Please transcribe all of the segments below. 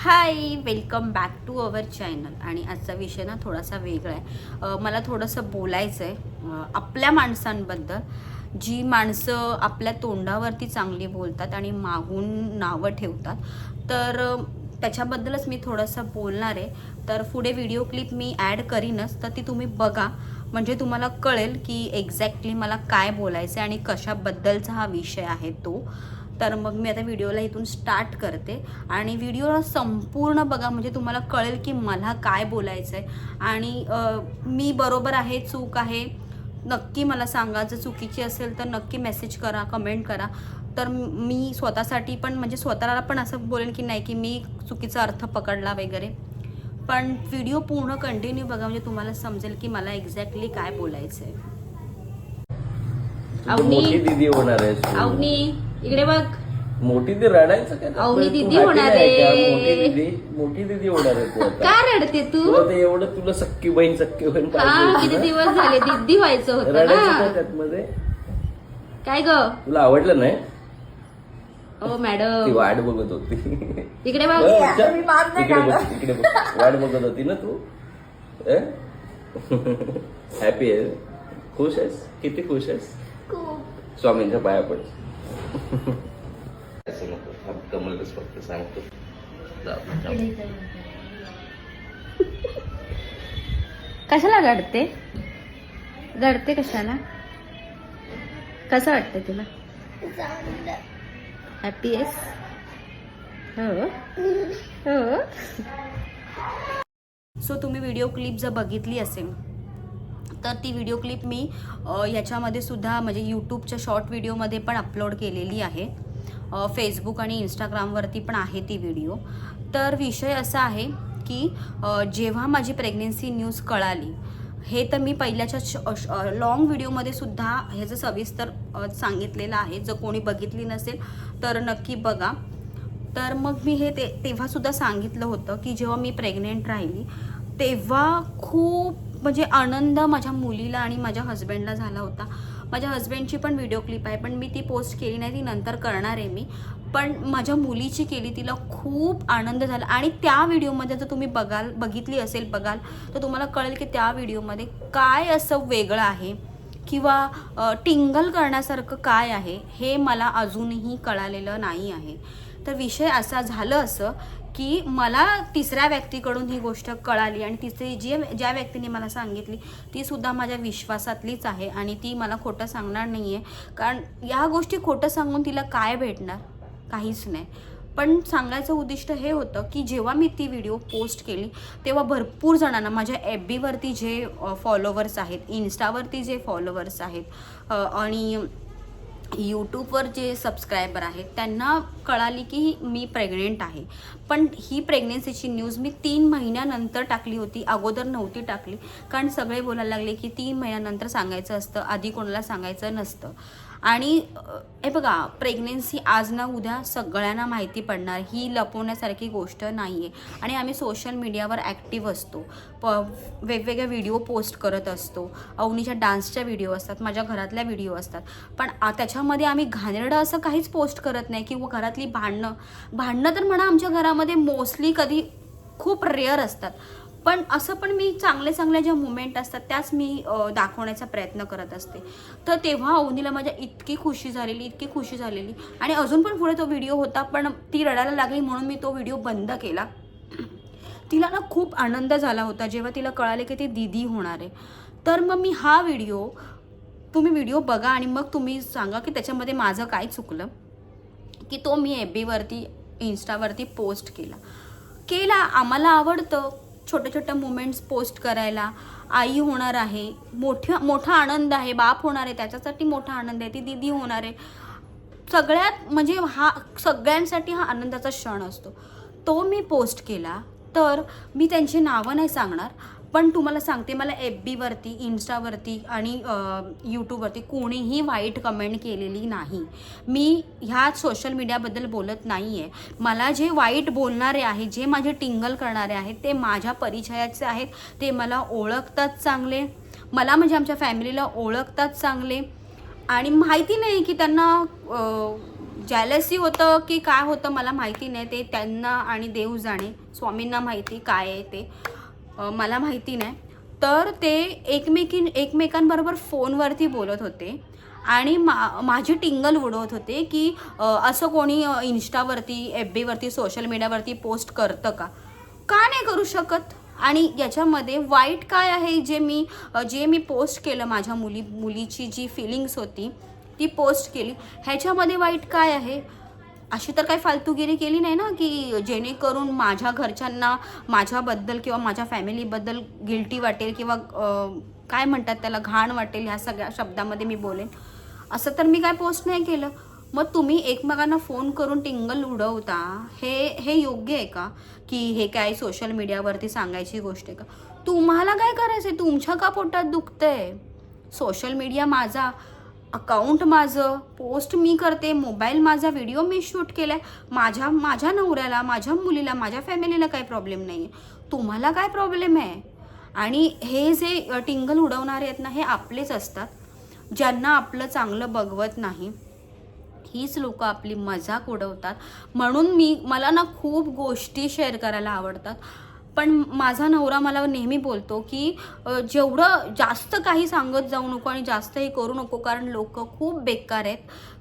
Hi welcome back to our channel आणि आजचा विषय ना थोडासा वेगळा आहे. मला थोडंसं बोलायचं आहे आपल्या माणसांबद्दल. जी माणसं आपल्या तोंडावरती चांगली बोलतात आणि मागून नावं ठेवतात. तर त्याच्याबद्दलच मी थोडंसं बोलणार आहे. तर पुढे व्हिडिओ क्लिप मी ॲड करीनच तर ती तुम्ही बघा. म्हणजे तुम्हाला कळेल की एक्झॅक्टली मला काय बोलायचं आहे आणि कशाबद्दलचा हा विषय आहे तो. तर मग मी आता व्हिडिओला इथून स्टार्ट करते. आणि व्हिडिओला संपूर्ण बघा म्हणजे तुम्हाला कळेल की मला काय बोलायचं आहे आणि मी बरोबर आहे चूक आहे. नक्की मला सांगा जर चुकीची असेल तर नक्की मेसेज करा कमेंट करा. तर मी स्वतःसाठी पण म्हणजे स्वतःला पण असं बोलेन की नाही की मी चुकीचा अर्थ पकडला वगैरे. पण व्हिडिओ पूर्ण कंटिन्यू बघा म्हणजे तुम्हाला समजेल की मला एक्झॅक्टली काय बोलायचं आहे अवनी. मोठी दिदी होणार आहे तू. अवनी इकडे बघ. मोठी दिदी रडायचं काय? दिदी happy होणार नाही का? आहे. मोठी दिदी मोठी दिदी होणार आहे तू आता. का रडते तू? तुला एवढं तुला सक्की बहीण सक्की बहीण हा किती? दिवस झाले दिद्दी व्हायचं होतं रडायचं काय ना त्यात मध्ये काय ग? तुला आवडलं नाही? ओ ती मॅडम वाट बघत होती. इकडे बघ. बरं, अच्छा? इकडे बघ इकडे बघ. वाट बघत होती ना तू? हॅपी आहे. खुश आहेस? किती खुश आहेस? स्वामींच्या पाया पड असं नको कमलच फक्त सांगतो. कशाला रडते? रडते कशाला? कसं वाटतं तुला? हॅपी आहेस? हो? हो? सो तुम्ही व्हिडिओ क्लिप जर बघितली असेल तर ती व्हिडिओ क्लिप मी ह्याच्यामध्ये याच्यामध्ये सुद्धा म्हणजे यूट्यूबच्या शॉर्ट व्हिडिओमध्ये पण अपलोड केलेली आहे. फेसबुक आणि इंस्टाग्रामवरती पण आहे ती व्हिडिओ तर विषय असा आहे की जेव्हा माझी प्रेग्नेन्सी न्यूज कळाली हे तर मी पहिल्याच्या लॉंग व्हिडिओमध्ये सुद्धा ह्याचं सविस्तर सांगितलेलं आहे. जर कोणी बघितली नसेल तर नक्की बघा. तर मग मी हे ते तेव्हासुद्धा सांगितलं होतं की जेव्हा मी प्रेग्नेंट राहिली तेव्हा खूप म्हणजे आनंद माझ्या मुलीला आणि माझ्या हस्बंडला झाला होता. माझ्या हस्बंडची पण व्हिडिओ क्लिप आहे पण मी ती पोस्ट केली नाही ती नंतर करणार आहे मी. पण माझ्या मुलीची केली तिला खूप आनंद झाला. आणि त्या व्हिडिओमध्ये जर तुम्ही बघाल बघितली असेल बघाल तर तुम्हाला कळेल की त्या व्हिडिओमध्ये काय असं वेगळं आहे किंवा टिंगल करण्यासारखं काय आहे हे मला अजूनही कळालेलं नाही आहे. तर विषय असा झालं असं की मला तिसऱ्या व्यक्तीकडून ही गोष्ट कळाली आणि तिसरी जी ज्या व्यक्तीने मला सांगितली ती सुद्धा माझ्या विश्वासातलीच आहे आणि ती मला खोटं सांगणार नाही आहे कारण या गोष्टी खोटं सांगून तिला काय भेटणार? काहीच नाही. पण सांगायचं उद्दिष्ट हे होतं की जेव्हा मी ती व्हिडिओ पोस्ट केली तेव्हा भरपूर जणांना माझ्या एफ बीवरती जे फॉलोवर्स आहेत इन्स्टावरती जे फॉलोवर्स आहेत आणि यूट्यूबवर जे सबस्क्रायबर आहेत त्यांना कळाली की मी प्रेग्नेंट आहे. पण ही प्रेग्नेन्सीची न्यूज मी तीन महिन्यानंतर टाकली होती. अगोदर नव्हती टाकली. कारण सगळे बोलायला लागले की तीन महिन्यानंतर सांगायचं असतं. आधी कोणाला सांगायचं नसतं. आणि हे बघा प्रेग्नेन्सी आज ना उद्या सगळ्यांना माहिती पडणार. ही लपवण्यासारखी गोष्ट नाही आहे आणि आम्ही सोशल मीडियावर ॲक्टिव्ह असतो. प वेगवेगळ्या व्हिडिओ पोस्ट करत असतो. अवनीच्या डान्सच्या व्हिडिओ असतात माझ्या घरातल्या व्हिडिओ असतात. पण त्याच्यामध्ये आम्ही घाणेरडं असं काहीच पोस्ट करत नाही किंवा घरातली भांडणं. भांडणं तर म्हणा आमच्या घरामध्ये मोस्टली कधी खूप रेअर असतात. पण असं पण मी चांगले चांगल्या ज्या मुमेंट असतात त्याच मी दाखवण्याचा प्रयत्न करत असते. तर तेव्हा अवनीला माझ्या इतकी खुशी झालेली इतकी खुशी झालेली. आणि अजून पण पुढे तो व्हिडिओ होता पण ती रडायला लागली म्हणून मी तो व्हिडिओ बंद केला. तिला ना खूप आनंद झाला होता जेव्हा तिला कळाले की ती दिदी होणार आहे. तर मग मी हा व्हिडिओ तुम्ही व्हिडिओ बघा आणि मग तुम्ही सांगा की त्याच्यामध्ये माझं काय चुकलं. की तो मी एफ बीवरती इन्स्टावरती पोस्ट केला. केला आम्हाला आवडतं. छोट्या छोट्या मुमेंट्स पोस्ट करायला. आई होणार आहे. मोठ्या मोठा आनंद आहे. बाप होणार आहे. त्याच्यासाठी मोठा आनंद आहे. ती दिदी होणार आहे. सगळ्यात म्हणजे हा सगळ्यांसाठी हा आनंदाचा क्षण असतो. तो मी पोस्ट केला तर मी त्यांची नावं नाही सांगणार. पण तुम्हाला सांगते मला एफ बीवरती इन्स्टावरती आणि यूट्यूबवरती कोणीही वाईट कमेंट केलेली नाही. मी ह्या सोशल मीडियाबद्दल बोलत नाही आहे मला जे वाईट बोलणारे आहेत जे माझे टिंगल करणारे आहेत ते माझ्या परिचयाचे आहेत ते मला ओळखतात चांगले. मला म्हणजे आमच्या फॅमिलीला ओळखतात चांगले. आणि माहिती नाही की त्यांना जॅलसी होतं की काय होतं मला माहिती नाही. ते त्यांना आणि देव जाणे स्वामींना माहिती काय आहे ते. मला माहिती नाही. तर ते एकमेकी एकमेकांबरोबर फोनवरती बोलत होते. आणि मा माझी टिंगल उडवत होते की असं कोणी इन्स्टावरती एफ बीवरती सोशल मीडियावरती पोस्ट करतं का? का नाही करू शकत? आणि याच्यामध्ये वाईट काय आहे? जे मी जे मी पोस्ट केलं माझ्या मुली मुलीची जी फिलिंग्स होती ती पोस्ट केली. ह्याच्यामध्ये वाईट काय आहे? अशी तर काही फालतूगिरी केली नाही ना की जेणेकरून माझ्या घरच्यांना माझ्याबद्दल किंवा माझ्या फॅमिलीबद्दल गिल्टी वाटेल किंवा काय म्हणतात त्याला घाण वाटेल ह्या सगळ्या शब्दामध्ये मी बोलेन. असं तर मी काय पोस्ट नाही केलं. मग तुम्ही एकमेकांना फोन करून टिंगल उडवता हे हे योग्य आहे का? की हे काय सोशल मीडियावरती सांगायची गोष्ट आहे का? तुम्हाला काय करायचं आहे तुमच्या का पोटात दुखतंय? सोशल मीडिया माझा अकाउंट माझं पोस्ट मी करते मोबाईल माझा व्हिडिओ मी शूट केला आहे माझ्या माझ्या नवऱ्याला माझ्या मुलीला माझ्या फॅमिलीला काही प्रॉब्लेम नाही आहे तुम्हाला काय प्रॉब्लेम आहे? आणि हे जे टिंगल उडवणारे आहेत ना हे आपलेच असतात. ज्यांना आपलं चांगलं बघवत नाही हीच लोकं आपली मजाक उडवतात. म्हणून मी मला ना खूप गोष्टी शेअर करायला आवडतात. पण माझा नवरा मला नेहमी बोलतो की जेवढं जास्त काही सांगत जाऊ नको आणि जास्त हे करू नको कारण लोक खूप बेकार आहेत.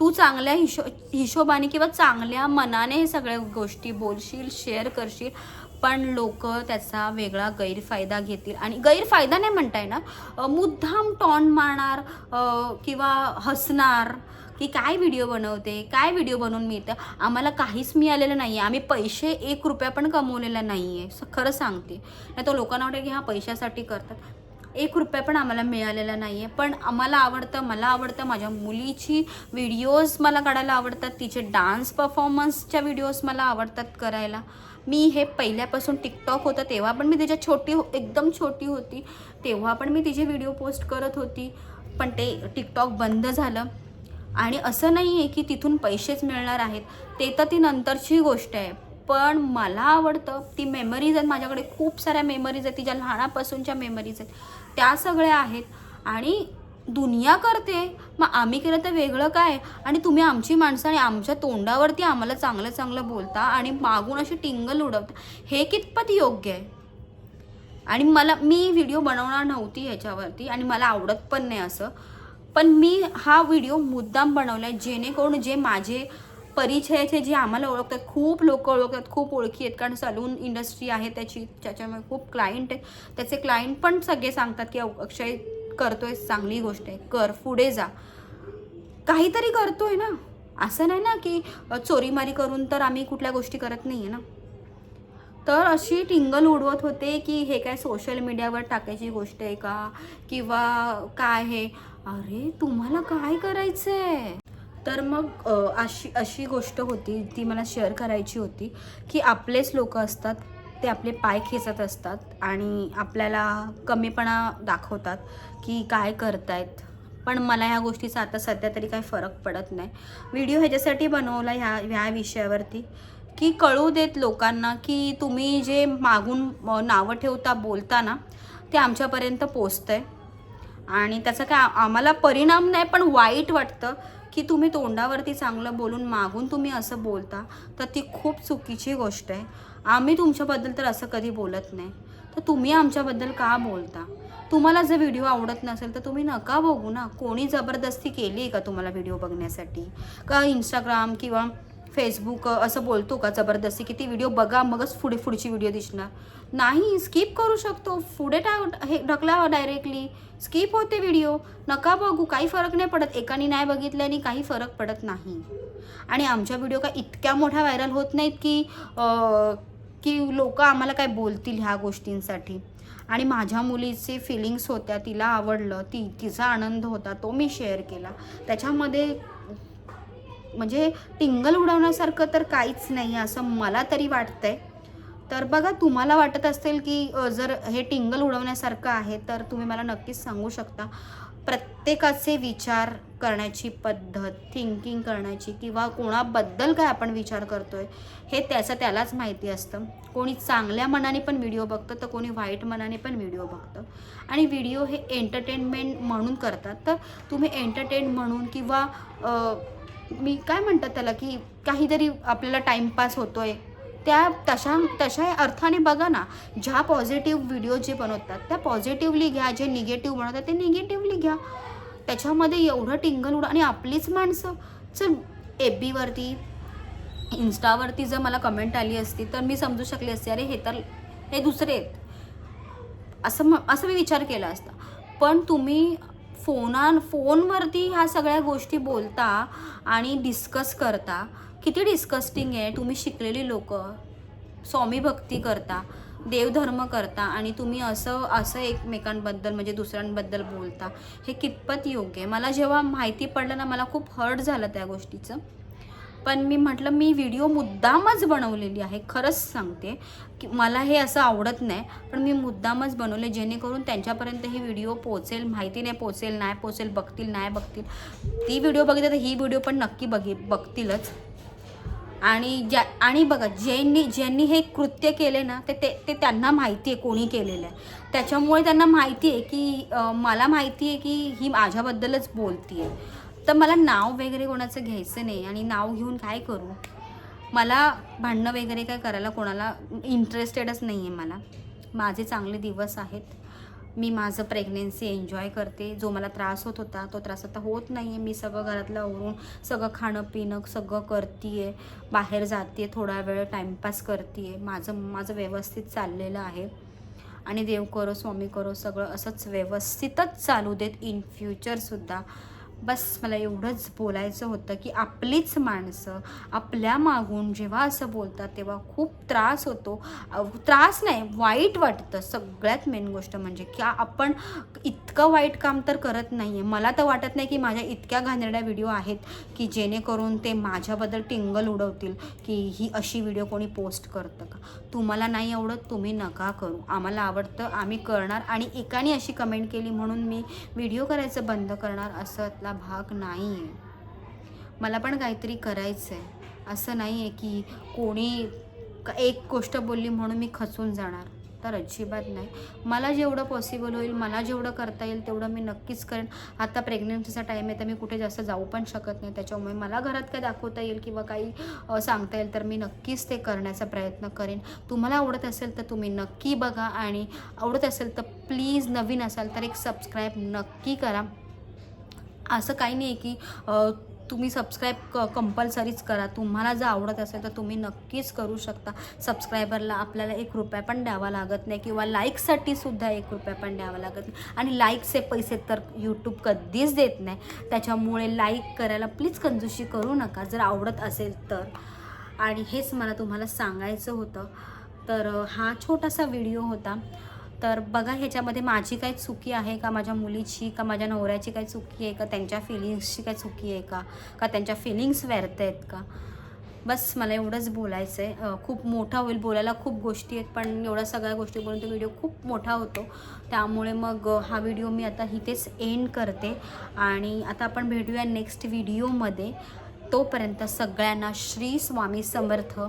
तू चांगल्या हिशो हिशोबाने किंवा चांगल्या मनाने हे सगळ्या गोष्टी बोलशील शेअर करशील पण लोक त्याचा वेगळा गैरफायदा घेतील. आणि गैरफायदा नाही म्हणता येणार मुद्दाम टॉन मारणार किंवा हसणार की काय व्हिडिओ बनवते काय व्हिडिओ बनवून मिळतं? आम्हाला काहीच मिळालेलं नाही आहे आम्ही पैसे एक रुपया पण कमवलेला नाही आहे खरं सांगते. नाही तर लोकांना वाटतं की हा पैशासाठी करतात. एक रुपया पण आम्हाला मिळालेला नाही आहे पण आम्हाला आवडतं मला आवडतं माझ्या मुलीची व्हिडिओज मला काढायला आवडतात. तिचे डान्स परफॉर्मन्सच्या व्हिडिओज मला आवडतात करायला. मी हे पहिल्यापासून टिकटॉक होतं तेव्हा पण मी तिच्या छोटी हो- एकदम छोटी होती. तेव्हा पण मी तिचे व्हिडिओ पोस्ट करत होती. पण ते टिकटॉक बंद झालं. आणि असं नाही आहे की तिथून पैसेच मिळणार आहेत. ते तर ती नंतरची गोष्ट आहे. पण मला आवडतं ती मेमरीज आहेत. माझ्याकडे खूप साऱ्या मेमरीज आहेत. तिच्या लहानापासूनच्या मेमरीज आहेत. त्या सगळ्या आहेत. आणि दुनिया करते. मग आम्ही केलं तर वेगळं काय? आणि तुम्ही आमची माणसं आणि आमच्या तोंडावरती आम्हाला चांगलं चांगलं बोलता आणि मागून अशी टिंगल उडवता. हे कितपत योग्य आहे? आणि मला मी व्हिडिओ बनवणार नव्हती ह्याच्यावरती आणि मला आवडत पण नाही असं. पण मी हा व्हिडिओ मुद्दाम बनवला आहे जेणेकरून जे माझे परिचयाचे जे आम्हाला ओळखतात खूप लोक ओळखतात खूप ओळखी आहेत. कारण सलून इंडस्ट्री आहे त्याची त्याच्यामुळे खूप क्लायंट आहेत. त्याचे क्लायंट पण सगळे सांगतात की अक्षय करतोय चांगली गोष्ट आहे. कर पुढे जा. काहीतरी करतोय ना. असं नाही ना की चोरीमारी करून तर आम्ही कुठल्या गोष्टी करत नाही आहे ना. तर अशी टिंगल उडवत होते की हे काय सोशल मीडियावर टाकायची गोष्ट आहे का? किंवा काय हे अरे तुम्हाला काय करायचं आहे तर मग अशी अशी गोष्ट होती ती मला शेअर करायची होती की आपलेच लोक असतात ते आपले पाय खेचत असतात आणि आपल्याला कमीपणा दाखवतात की काय करतायत. पण मला ह्या गोष्टीचा आता सध्या तरी काही फरक पडत नाही. व्हिडिओ ह्याच्यासाठी बनवला ह्या ह्या विषयावरती की कळू देत लोकांना की तुम्ही जे मागून नावं ठेवता बोलता ना ते आमच्यापर्यंत पोचतं आहे आणि त्याचा काय आम्हाला परिणाम नाही पण वाईट वाटतं की तुम्ही तोंडावरती चांगलं बोलून मागून तुम्ही असं बोलता तर ती खूप चुकीची गोष्ट आहे. आम्ही तुमच्याबद्दल तर असं कधी बोलत नाही. तर तुम्ही आमच्याबद्दल का बोलता? तुम्हाला जर व्हिडिओ आवडत नसेल तर तुम्ही नका बघू ना. कोणी जबरदस्ती केली आहे का तुम्हाला व्हिडिओ बघण्यासाठी? का इंस्टाग्राम किंवा फेसबुक असं बोलतो का जबरदस्ती की ती व्हिडिओ बघा मगच पुढे पुढची व्हिडिओ दिसणार. नाही स्किप करू शकतो. पुढे टा हे ढकला डायरेक्टली स्किप होते व्हिडिओ नका बघू. काही फरक नाही पडत. एकाने नाही बघितल्याने काही फरक पडत नाही. आणि आमच्या व्हिडिओ काय इतक्या मोठ्या व्हायरल होत नाहीत की की लोक आम्हाला काय बोलतील ह्या गोष्टींसाठी. आणि माझ्या मुलीचे फिलिंग्स होत्या तिला आवडलं ती तिचा आनंद होता तो मी शेअर केला. त्याच्यामध्ये म्हणजे टिंगल उडवण्यासारखं तर काहीच नाही आहे असं मला तरी वाटतंय. तर बघा तुम्हाला वाटत असेल की जर हे टिंगल उडवण्यासारखं आहे तर तुम्ही मला नक्कीच सांगू शकता. प्रत्येकाचे विचार करण्याची पद्धत थिंकिंग करण्याची किंवा कोणाबद्दल काय आपण विचार करतो आहे हे त्याचं त्यालाच माहिती असतं. कोणी चांगल्या मनाने पण व्हिडिओ बघतं तर कोणी वाईट मनाने पण व्हिडिओ बघतं. आणि व्हिडिओ हे एंटरटेनमेंट म्हणून करतात. तर तुम्ही एंटरटेन म्हणून किंवा मी काय म्हणतात त्याला की काहीतरी आपल्याला टाईमपास होतोय. त्या तशा तशा अर्थाने बघा ना ज्या पॉझिटिव्ह व्हिडिओ जे बनवतात त्या पॉझिटिव्हली घ्या जे निगेटिव्ह बनवतात ते निगेटिव्हली घ्या. त्याच्यामध्ये एवढं टिंगल उडा आणि आपलीच माणसं चल एफ बीवरती इन्स्टावरती जर मला कमेंट आली असती तर मी समजू शकले असते अरे हे तर हे दुसरे आहेत. असं म असं मी विचार केला असता. पण तुम्ही फोना फोनवरती ह्या सगळ्या गोष्टी बोलता आणि डिस्कस करता. किती डिस्कस्टिंग आहे. तुम्ही शिकलेली लोक. स्वामी भक्ती करता. देवधर्म करता आणि तुम्ही असं असं एकमेकांबद्दल म्हणजे दुसऱ्यांबद्दल बोलता. हे कितपत योग्य आहे? मला जेव्हा माहिती पडलं ना मला खूप हर्ट झालं त्या गोष्टीचं. पण मी म्हटलं मी व्हिडिओ मुद्दामच बनवलेली आहे खरंच सांगते. की मला हे असं आवडत नाही पण मी मुद्दामच बनवले जेणेकरून त्यांच्यापर्यंत ही व्हिडिओ पोचेल माहिती नाही पोचेल नाही पोचेल बघतील नाही बघतील. ती व्हिडिओ बघितली तर ही व्हिडिओ पण नक्की बघी बघतीलच. आणि ज्या आणि बघा ज्यांनी ज्यांनी हे कृत्य केले ना ते ते ते त्यांना माहिती आहे कोणी केलेलं आहे. त्याच्यामुळे त्यांना माहिती आहे की मला माहिती आहे की ही माझ्याबद्दलच बोलती आहे तर मला नाव वगैरे कोणाचं घ्यायचं नाही आणि नाव घेऊन काय करू? मला भांडणं वगैरे काय करायला कोणाला इंटरेस्टेडच नाही आहे मला. माझे चांगले दिवस आहेत. मी माझं प्रेग्नेन्सी एन्जॉय करते. जो मला त्रास होत होता तो त्रास आता होत नाही आहे मी सगळं घरातलं आवरून सगळं खाणं पिणं सगळं करते आहे बाहेर जाते थोडा वेळ टाईमपास करते आहे माझं माझं व्यवस्थित चाललेलं आहे. आणि देव करो स्वामी करो सगळं असंच व्यवस्थितच चालू देत. इन फ्युचरसुद्धा बस मला एवढंच बोलायचं होतं की आपलीच माणसं आपल्या मागून जेव्हा असं बोलतात तेव्हा खूप त्रास होतो. त्रास नाही वाईट वाटतं. सगळ्यात मेन गोष्ट म्हणजे की आपण इत इतकं वाईट काम तर करत नाही आहे मला तर वाटत नाही की माझ्या इतक्या घाणेरड्या व्हिडिओ आहेत की जेणेकरून ते माझ्याबद्दल टिंगल उडवतील की ही अशी व्हिडिओ कोणी पोस्ट करतं का? तुम्हाला नाही आवडत तुम्ही नका करू. आम्हाला आवडतं आम्ही करणार आणि एकाने अशी कमेंट केली म्हणून मी व्हिडिओ करायचं बंद करणार असंला भाग नाही आहे मला पण काहीतरी करायचं आहे असं नाही आहे की कोणी एक गोष्ट बोलली म्हणून मी खचून जाणार. तर अजिबात नाही. मला जेवढं पॉसिबल होईल मला जेवढं करता येईल तेवढं मी नक्कीच करेन. आता प्रेग्नन्सीचा टाईम आहे तर मी कुठे जास्त जाऊ पण शकत नाही. त्याच्यामुळे मला घरात काय दाखवता येईल किंवा काही सांगता येईल तर मी नक्कीच ते करण्याचा प्रयत्न करेन. तुम्हाला आवडत असेल तर तुम्ही नक्की बघा आणि आवडत असेल तर प्लीज नवीन असाल तर एक सबस्क्राईब नक्की करा. असं काही नाही की तुम्ही सबस्क्राईब क कंपल्सरीच करा. तुम्हाला जर आवडत असेल तर तुम्ही नक्कीच करू शकता. सबस्क्रायबरला आपल्याला एक रुपया पण द्यावा लागत नाही किंवा लाईकसाठी सुद्धा एक रुपया पण द्यावा लागत नाही. आणि लाईकचे पैसे तर यूट्यूब कधीच देत नाही. त्याच्यामुळे लाईक करायला प्लीज कंजूशी करू नका. जर आवडत असेल तर. आणि हेच मला तुम्हाला सांगायचं होतं. तर हा छोटासा व्हिडिओ होता. तर बघा ह्याच्यामध्ये माझी काही चुकी आहे का? माझ्या मुलीची का? माझ्या नवऱ्याची काही चुकी आहे का? त्यांच्या फिलिंग्सची काही चुकी आहे का? का त्यांच्या फिलिंग्स व्यर्थ आहेत का? बस मला एवढंच बोलायचं आहे खूप मोठा होईल बोलायला खूप गोष्टी आहेत पण एवढ्या सगळ्या गोष्टी बोलून तो व्हिडिओ खूप मोठा होतो. त्यामुळे मग हा व्हिडिओ मी आता इथेच एंड करते. आणि आता आपण भेटूया नेक्स्ट व्हिडिओमध्ये तोपर्यंत सगळ्यांना श्री स्वामी समर्थ.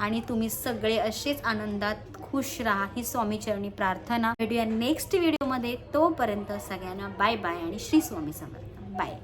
आणि तुम्ही सगळे असेच आनंदात खुश राहा ही स्वामीचरणी प्रार्थना. भेटूया नेक्स्ट व्हिडिओमध्ये तोपर्यंत सगळ्यांना बाय बाय आणि श्री स्वामी समर्थ. बाय